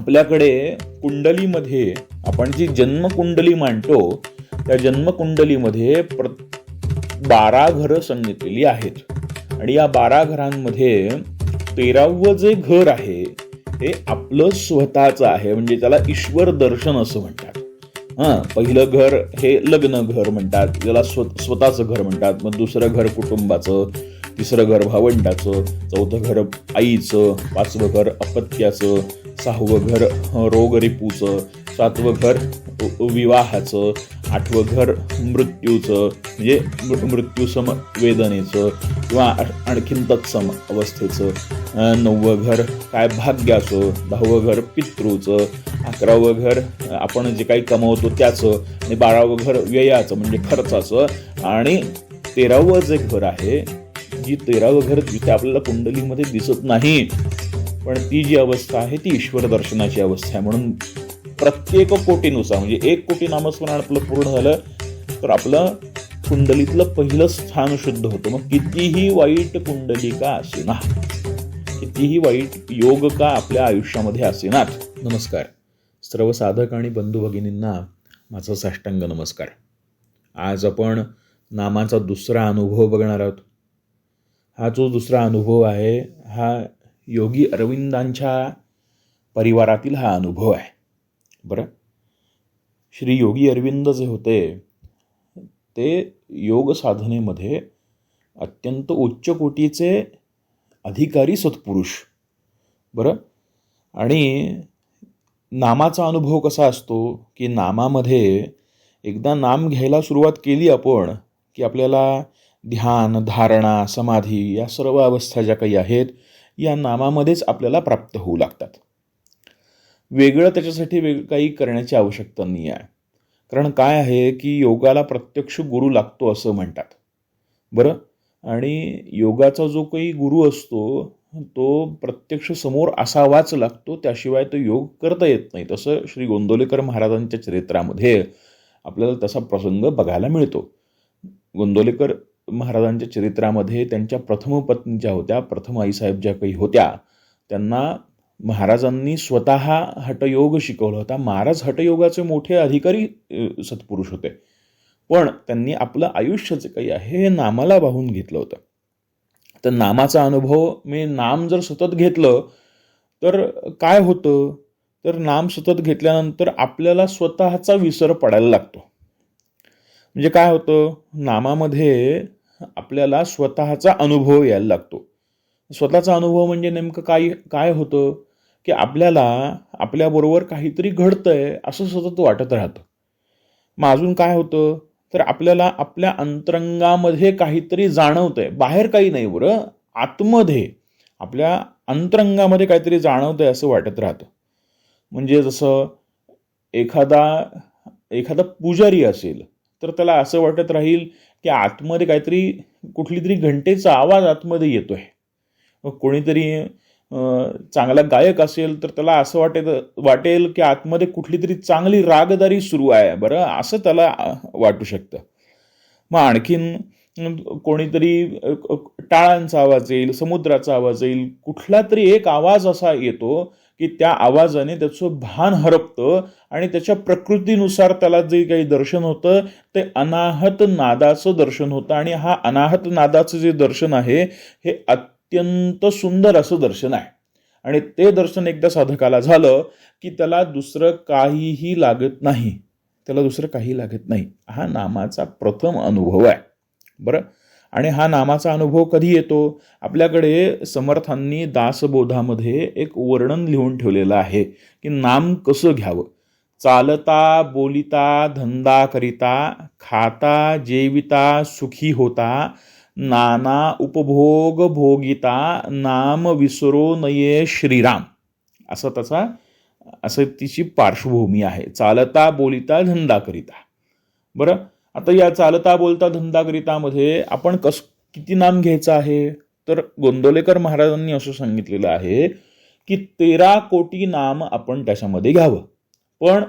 आपल्याकडे कुंडलीमध्ये आपण जी जन्मकुंडली मांडतो त्या जन्मकुंडलीमध्ये प्र बारा घरं सांगितलेली आहेत. आणि या बारा घरांमध्ये तेरावं जे घर आहे ते आपलं स्वतःचं आहे. म्हणजे त्याला ईश्वर दर्शन असं म्हणतात. हां पहिलं घर हे लग्न घर म्हणतात. त्याला स्व स्वतःचं घर म्हणतात. मग दुसरं घर कुटुंबाचं तिसरं घर भावंडाचं चौथं घर आईचं पाचवं घर अपत्याचं सहावं घर रोगरिपूचं सातवं घर विवाहाचं आठवं घर मृत्यूचं म्हणजे मृत्यूसम वेदनेचं किंवा आणखीन तत्सम अवस्थेचं. नववं घर काय भाग्याचं दहावं घर पितृचं अकरावं घर आपण जे काही कमवतो त्याचं आणि बारावं घर व्ययाचं म्हणजे खर्चाचं आणि तेरावं जे घर आहे जी तेरावं घर जिथे आपल्याला कुंडलीमध्ये दिसत नाही. पण ती जी अवस्था आहे ती ईश्वर दर्शनाची अवस्था आहे. म्हणून प्रत्येक कोटीनुसार म्हणजे एक कोटी नामस्मरण आपलं पूर्ण झालं तर आपलं कुंडलीतलं पहिलं स्थान शुद्ध होतं. मग कितीही वाईट कुंडलिका असेना कितीही वाईट योग का आपल्या आयुष्यामध्ये असेनात नमस्कार. सर्व साधक आणि बंधू भगिनींना माझा साष्टांग नमस्कार. आज आपण नामाचा दुसरा अनुभव बघणार आहोत. हा जो दुसरा अनुभव आहे हा योगी अरविंदांच्या परिवारातील हा अनुभव आहे. बरं? श्री योगी अरविंद जे होते ते योग साधनेमध्ये अत्यंत उच्च कोटीचे अधिकारी सत्पुरुष. बरं? आणि नामाचा अनुभव कसा असतो की नामामध्ये एकदा नाम घ्यायला सुरुवात केली आपण की आपल्याला ध्यान धारणा समाधी या सर्व अवस्था ज्या काही आहेत या नामामध्येच आपल्याला प्राप्त होऊ लागतात. वेगळं त्याच्यासाठी वेग काही करण्याची आवश्यकता नाही आहे. कारण काय आहे की योगाला प्रत्यक्ष गुरु लागतो असं म्हणतात. बरं? आणि योगाचा जो काही गुरु असतो तो प्रत्यक्ष समोर असावाच लागतो त्याशिवाय तो योग करता येत नाही. तसं श्री गोंदोलेकर महाराजांच्या चरित्रामध्ये आपल्याला तसा प्रसंग बघायला मिळतो. गोंदोलेकर महाराजांच्या चरित्रामध्ये त्यांच्या प्रथम पत्नी ज्या होत्या प्रथम आईसाहेब ज्या काही होत्या त्यांना महाराजांनी स्वतः हटयोग शिकवला होता. महाराज हटयोगाचे मोठे अधिकारी सत्पुरुष होते. पण त्यांनी आपलं आयुष्य जे काही आहे हे नामाला वाहून घेतलं होतं. तर नामाचा अनुभव मी नाम जर सतत घेतलं तर काय होतं? तर नाम सतत घेतल्यानंतर आपल्याला स्वतःचा विसर पडायला लागतो. म्हणजे काय होतं? नामामध्ये आपल्याला स्वतःचा अनुभव यायला लागतो. स्वतःचा अनुभव म्हणजे नेमकं काय काय होतं? की आपल्याला आपल्याबरोबर काहीतरी घडतंय असं सतत वाटत राहतं. मग अजून काय होतं? तर आपल्याला आपल्या अंतरंगामध्ये काहीतरी जाणवतंय. बाहेर काही नाही बरं. आतमध्ये आपल्या अंतरंगामध्ये काहीतरी जाणवतंय असं वाटत राहतं. म्हणजे जसं एखादा एखादा पुजारी असेल तर त्याला असं वाटत राहील की आतमध्ये काहीतरी कुठली तरी घंटेचा आवाज आतमध्ये येतोय. मग कोणीतरी चांगला गायक असेल तर त्याला असं वाटेल वाटेल की आतमध्ये कुठली तरी चांगली रागदारी सुरू आहे. बरं असं त्याला वाटू शकतं. मग आणखीन कोणीतरी टाळांचा आवाज येईल समुद्राचा आवाज येईल कुठला तरी एक आवाज असा येतो की त्या आवाजाने त्याचं भान हरपतं आणि त्याच्या प्रकृतीनुसार त्याला जे काही दर्शन होतं ते अनाहत नादाचं दर्शन होतं. आणि हा अनाहत नादाचं जे दर्शन आहे हे अत्यंत सुंदर असं दर्शन आहे. आणि ते दर्शन एकदा साधकाला झालं की त्याला दुसरं काहीही लागत नाही. त्याला दुसरं काही लागत नाही. हा नामाचा प्रथम अनुभव आहे. बरं? आणि हा नामाचा अनुभव कधी येतो? आपल्याकडे समर्थांनी दासबोधामध्ये एक वर्णन लिहून ठेवलेलं आहे की नाम कसं घ्यावं? चालता बोलिता धंदा करिता खाता जेविता सुखी होता नाना उपभोग भोगिता नाम विसरो नये श्रीराम. असं त्याचा असं तिची पार्श्वभूमी आहे. चालता बोलिता धंदा करिता. बरं? आता या चालता बोलता धंदाकरितामध्ये आपण कस किती नाम घ्यायचं आहे? तर गोंदवलेकर महाराजांनी असं सांगितलेलं आहे की तेरा कोटी नाम आपण त्याच्यामध्ये घ्यावं. पण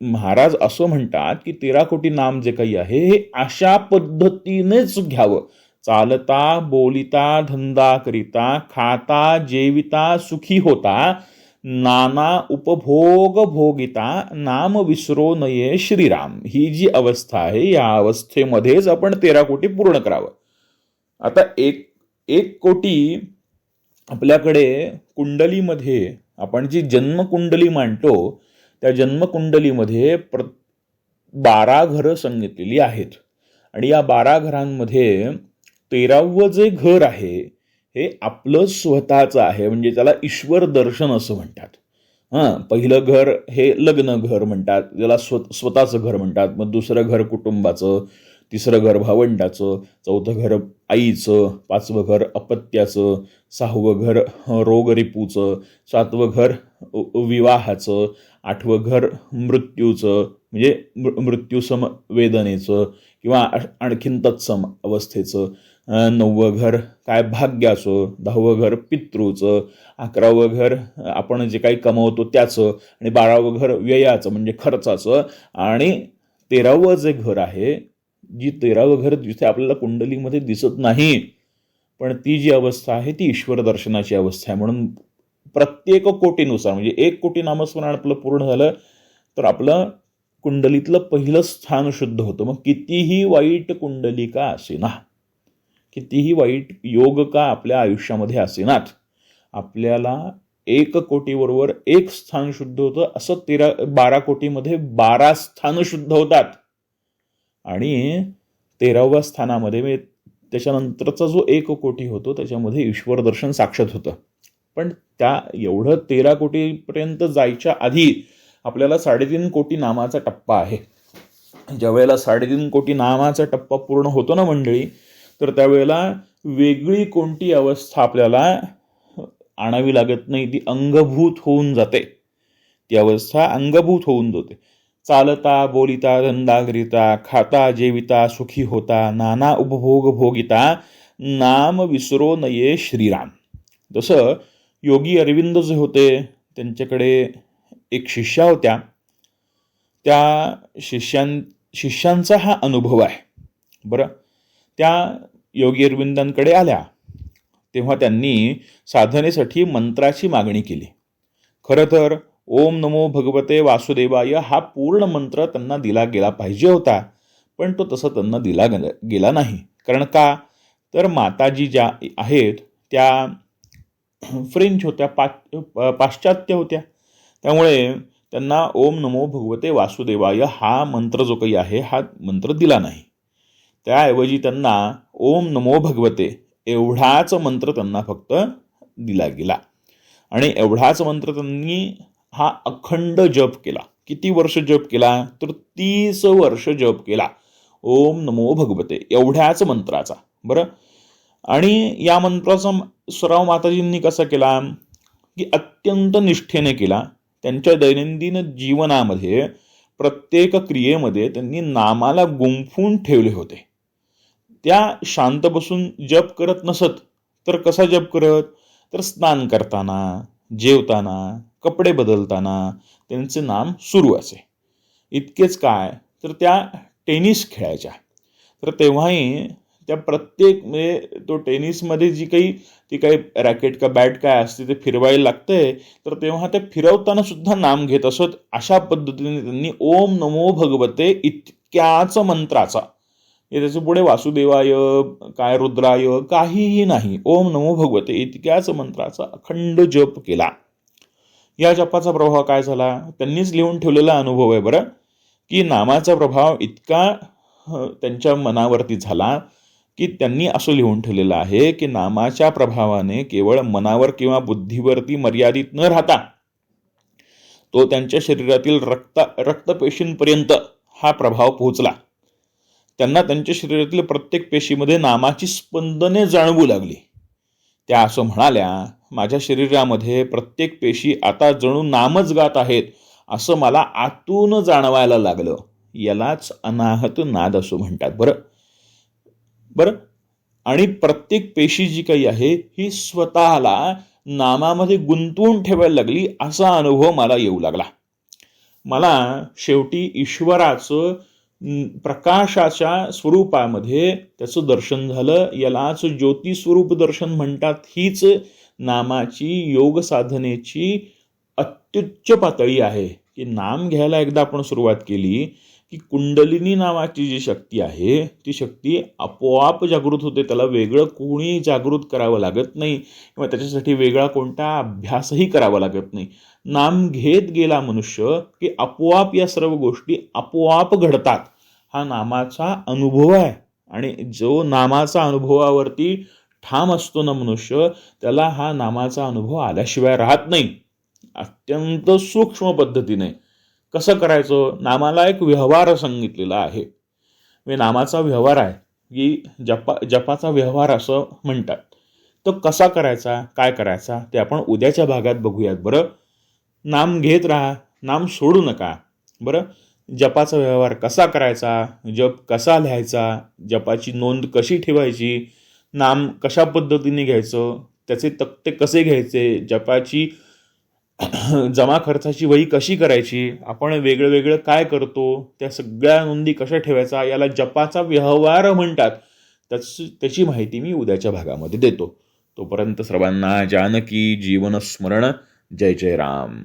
महाराज असं म्हणतात की तेरा कोटी नाम जे काही आहे हे अशा पद्धतीनेच घ्यावं. चालता बोलिता धंदा करिता खाता जेविता सुखी होता नाना उपभोग भोगिता नाम विसरो नये श्रीराम. ही जी अवस्था आहे या अवस्थेमध्येच आपण तेरा कोटी पूर्ण करावं. आता एक एक कोटी आपल्याकडे कुंडलीमध्ये आपण जी जन्मकुंडली मांडतो त्या जन्मकुंडलीमध्ये प्र बारा घरं सांगितलेली आहेत. आणि या बारा घरांमध्ये तेरावं जे घर आहे हे आपलं स्वतःचं आहे. म्हणजे त्याला ईश्वर दर्शन असं म्हणतात. हां पहिलं घर हे लग्न घर म्हणतात. ज्याला स्व स्वतःचं घर म्हणतात. मग दुसरं घर कुटुंबाचं तिसरं घर भावंडाचं चौथं घर आईचं पाचवं घर अपत्याचं सहावं घर रोगरिपूचं सातवं घर विवाहाचं आठवं घर मृत्यूचं म्हणजे मृत्यूसम वेदनेचं किंवा आणखीन तत्सम अवस्थेचं. नववं घर काय भाग्याचं दहावं घर पितृचं अकरावं घर आपण जे काही कमवतो त्याचं आणि बारावं घर व्ययाचं म्हणजे खर्चाचं आणि तेरावं जे घर आहे जी तेरावं घर जिथे आपल्याला कुंडलीमध्ये दिसत नाही पण ती जी अवस्था आहे ती ईश्वर दर्शनाची अवस्था आहे. म्हणून प्रत्येक कोटीनुसार म्हणजे एक कोटी नामस्मरण आपलं पूर्ण झालं तर आपलं कुंडलीतलं पहिलं स्थान शुद्ध होतं. मग कितीही वाईट कुंडलिका असेना कितीही वाईट योग का आपल्या आयुष्यामध्ये असेनात आपल्याला एक कोटीबरोबर एक स्थान शुद्ध होतं असं तेरा बारा कोटीमध्ये बारा स्थान शुद्ध होतात. आणि तेराव्या स्थानामध्ये म्हणजे त्याच्यानंतरचा जो एक कोटी होतो त्याच्यामध्ये ईश्वर दर्शन साक्षात होतं. पण त्या एवढं तेरा कोटीपर्यंत जायच्या आधी आपल्याला साडेतीन कोटी नामाचा टप्पा आहे. ज्या वेळेला साडेतीन कोटी नामाचा टप्पा पूर्ण होतो ना मंडळी तर त्यावेळेला वेगळी कोणती अवस्था आपल्याला आणावी लागत नाही ती अंगभूत होऊन जाते. ती अवस्था अंगभूत होऊन जाते. चालता बोलिता धंदागरिता खाता जेविता सुखी होता नाना उपभोग भोगिता नाम विसरो नये श्रीराम. जसं योगी अरविंद जे होते त्यांच्याकडे एक शिष्या होत्या. त्या शिष्यां शिष्यांचा हा अनुभव आहे. बरं? त्या योगी अरविंदांकडे आल्या. तेव्हा त्यांनी साधनेसाठी मंत्राची मागणी केली. खरं तर ओम नमो भगवते वासुदेवाय हा पूर्ण मंत्र त्यांना दिला गेला पाहिजे होता पण तो तसं त्यांना दिला गेला नाही. कारण का? तर माताजी ज्या आहेत त्या फ्रेंच होत्या पा पाश्चात्य होत्या. त्यामुळे त्यांना ओम नमो भगवते वासुदेवाय हा मंत्र जो काही आहे हा मंत्र दिला नाही. त्याऐवजी त्यांना ओम नमो भगवते एवढाच मंत्र त्यांना फक्त दिला गेला. आणि एवढाच मंत्र त्यांनी हा अखंड जप केला. किती वर्ष जप केला? तर तीस वर्ष जप केला. ओम नमो भगवते. एवढ्याच मंत्राचा. बरं? आणि या मंत्राचा सराव माताजींनी कसा केला? की अत्यंत निष्ठेने केला. त्यांच्या दैनंदिन जीवनामध्ये प्रत्येक क्रियेमध्ये त्यांनी नामाला गुंफून ठेवले होते. त्या शांत बसून जप करत नसत तर कसा जप करत? तर स्नान करताना जेवताना कपडे बदलताना त्यांचे नाम सुरू असे. इतकेच काय? तर त्या टेनिस खेळायच्या. तर तेव्हाही त्या प्रत्येक म्हणजे तो टेनिसमध्ये जी काही ती काही रॅकेट का बॅट काय असते ते फिरवायला लागतंय तर तेव्हा ते फिरवताना सुद्धा नाम घेत असत. अशा पद्धतीने त्यांनी ओम नमो भगवते इतक्याच मंत्राचा त्याच्या पुढे वासुदेवाय काय रुद्राय काहीही नाही. ओम नमो भगवते इतक्याच मंत्राचा अखंड जप केला. या जपाचा प्रभाव काय झाला? त्यांनीच लिहून ठेवलेला अनुभव आहे बरं की नामाचा प्रभाव इतका त्यांच्या मनावरती झाला की त्यांनी असं लिहून ठेवलेलं आहे की नामाच्या प्रभावाने केवळ मनावर किंवा बुद्धीवरती मर्यादित न राहता तो त्यांच्या शरीरातील रक्त रक्तपेशींपर्यंत हा प्रभाव पोहोचला. त्यांना त्यांच्या शरीरातील प्रत्येक पेशीमध्ये नामाची स्पंदने जाणवू लागली. त्या असं म्हणाल्या माझ्या शरीरामध्ये प्रत्येक पेशी आता जणू नामच गात आहेत असं मला आतून जाणवायला लागलं. यालाच अनाहत नाद असं म्हणतात. बरं. बरं. आणि प्रत्येक पेशी जी काही आहे ही स्वतःला नामामध्ये गुंतवून ठेवायला लागली असा अनुभव मला येऊ लागला. मला शेवटी ईश्वराचं प्रकाशाच्या स्वरूपामध्ये त्याचं दर्शन झालं. यालाच ज्योतिस्वरूप दर्शन म्हणतात. हीच नामाची योग साधनेची अत्युच्च पातळी आहे. की नाम घ्यायला एकदा आपण सुरुवात केली की कुंडलिनी नावाची जी शक्ती आहे ती शक्ती आपोआप जागृत होते. त्याला वेगळं कोणी जागृत करावं लागत नाही. किंवा त्याच्यासाठी वेगळा कोणता अभ्यासही करावा लागत नाही. नाम घेत गेला मनुष्य की आपोआप या सर्व गोष्टी आपोआप घडतात. हा नामाचा अनुभव आहे. आणि जो नामाचा अनुभवावरती ठाम असतो ना मनुष्य त्याला हा नामाचा अनुभव आल्याशिवाय राहत नाही. अत्यंत सूक्ष्म पद्धतीने. कसं करायचं? नामाला एक व्यवहार सांगितलेला आहे. म्हणजे नामाचा व्यवहार आहे. की जपा जपाचा व्यवहार असं म्हणतात. तो कसा करायचा? काय करायचा? ते आपण उद्याच्या भागात बघूयात बरं. नाम घेत राहा. नाम सोडू नका. बरं? जपाचा व्यवहार कसा करायचा? जप कसा लिहायचा? जपाची नोंद कशी ठेवायची? नाम कशा पद्धतीने घ्यायचं? त्याचे तक्ते कसे घ्यायचे? जपाची जमा खर्चाची वही कशी करायची? आपण वेगळं वेगळं काय करतो? त्या सगळ्या नोंदी कशा ठेवायचा याला जपाचा व्यवहार म्हणतात. त्याची त्याची माहिती मी उद्याच्या भागामध्ये देतो. तोपर्यंत सर्वांना जानकी जीवन स्मरण जय जय राम.